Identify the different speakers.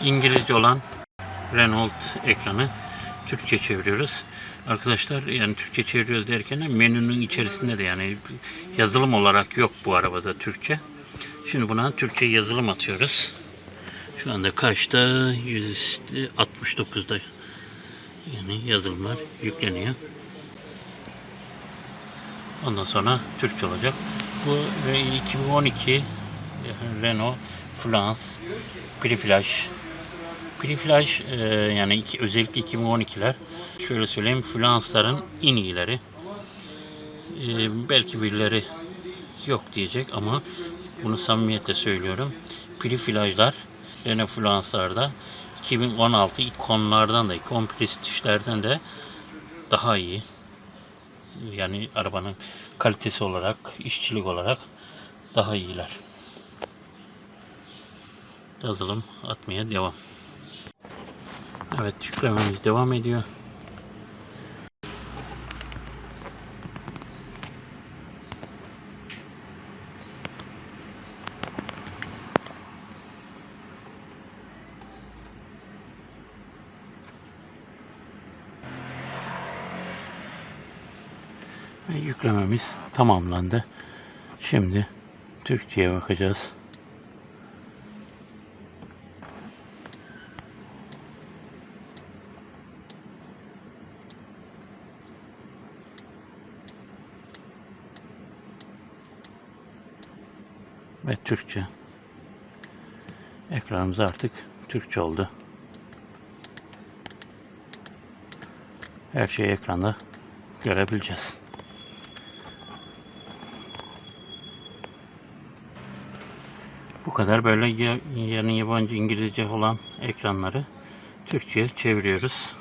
Speaker 1: İngilizce olan Renault ekranı Türkçe çeviriyoruz. Arkadaşlar yani Türkçe çeviriyoruz derken menünün içerisinde de yani yazılım olarak yok bu arabada Türkçe. Şimdi buna Türkçe yazılım atıyoruz. Şu anda kaçta? %69'da yani yazılımlar yükleniyor. Ondan sonra Türkçe olacak. Bu e, 2012 yani Renault France Preflash Preflash e, yani iki, özellikle 2012'ler şöyle söyleyeyim Flansların en iyileri. E, belki birileri yok diyecek ama bunu samimiyetle söylüyorum. Preflashlar Renault Flanslarda 2016 ikonlardan da ikon prestijlerden de daha iyi. Yani arabanın kalitesi olarak, işçilik olarak daha iyiler. Yazılım atmaya devam. Evet yüklememiz devam ediyor. Ve yüklememiz tamamlandı. Şimdi Türkçe'ye bakacağız. Ve Türkçe. Ekranımız artık Türkçe oldu. Her şeyi ekranda görebileceğiz. Bu kadar böyle ya- yarı yabancı İngilizce olan ekranları Türkçe'ye çeviriyoruz.